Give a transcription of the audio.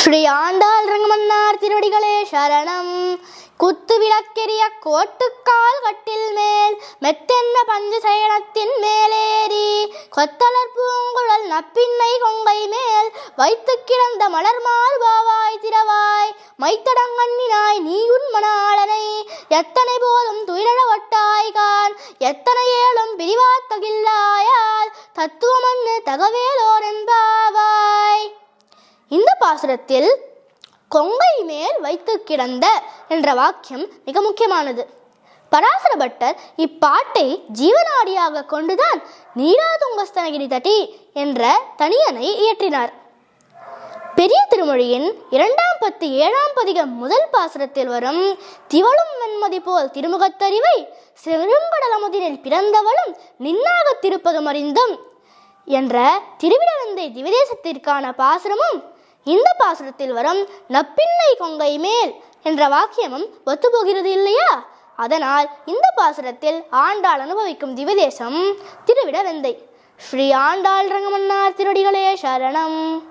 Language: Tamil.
ஸ்ரீ ஆண்டாள் ரங்கமன்னார் திருவடிகளே சரணம். குத்து விளக்கெரிய கோட்டுக்கால் கட்டில் மேல் மெத்தென்ன பஞ்சு சயனத்தின் மேலேறி கொத்தலர் பூங்குழல் நப்பின்மை கொங்கை மேல் வைத்து கிடந்த மலர் மார்பாவாய் திரவாய் மைத்தடங்கண்ணினாய் நீ உன் மணாளனை எத்தனை போதும் துயிரழ ஒட்டாய்கான் எத்தனை ஏழும் பிரிவாத்தகில்லாயால் தத்துவமன்னு தகவேலோ பாசுரத்தில் கொங்கை மேல் வைத்து கிடந்த என்ற வாக்கியம் மிக முக்கியமானது. பராசர பட்டர் இப்பாட்டை ஜீவனாடியாக கொண்டுதான் நீராதுங்கஸ்தனகிரி தட்டி என்ற தனியனை இயற்றினார். பெரிய திருமொழியின் இரண்டாம் பத்து ஏழாம் பதிகம் முதல் பாசுரத்தில் வரும் திவளும் வெண்மதி போல் திருமுகத்தறிவை செருங்கடலமுதினில் பிறந்தவளும் நின்னாகத் திருப்பதும் அறிந்தும் என்ற திருவிடவந்தை திவிதேசத்திற்கான பாசுரமும் இந்த பாசுரத்தில் வரும் நப்பின்னை கொங்கை மேல் என்ற வாக்கியமும் ஒத்துப்போகிறது இல்லையா? அதனால் இந்த பாசுரத்தில் ஆண்டாள் அனுபவிக்கும் திவிதேசம் திருவிடவெந்தை ஸ்ரீ ஆண்டாள் ரங்கமன்னார் திருடிகளே சரணம்.